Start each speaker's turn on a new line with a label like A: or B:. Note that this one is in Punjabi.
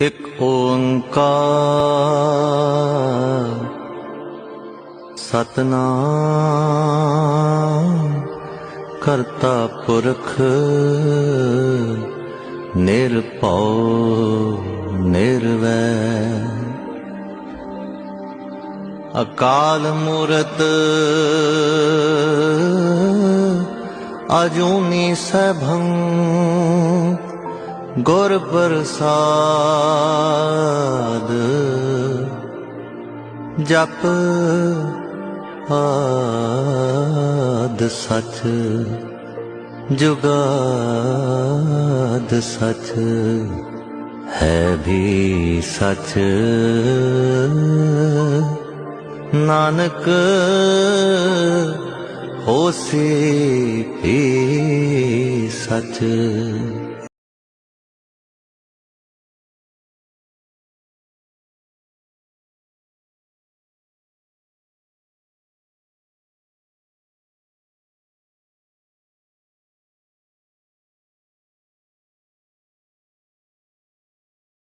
A: ਇਕ ਓੰਕਾਰ ਸਤਨਾਮ ਕਰਤਾ ਪੁਰਖ ਨਿਰਭਉ ਨਿਰਵੈ ਅਕਾਲ ਮੂਰਤ ਅਜੂਨੀ ਸਭੰ ਗੁਰ ਪ੍ਰਸਾਦ। ਜਪ ਆਦ ਸਚ ਜੁਗਾਦ ਸਚ ਹੈ ਵੀ ਸਚ। ਨਾਨਕ ਹੋਸੀ ਵੀ ਸਚ।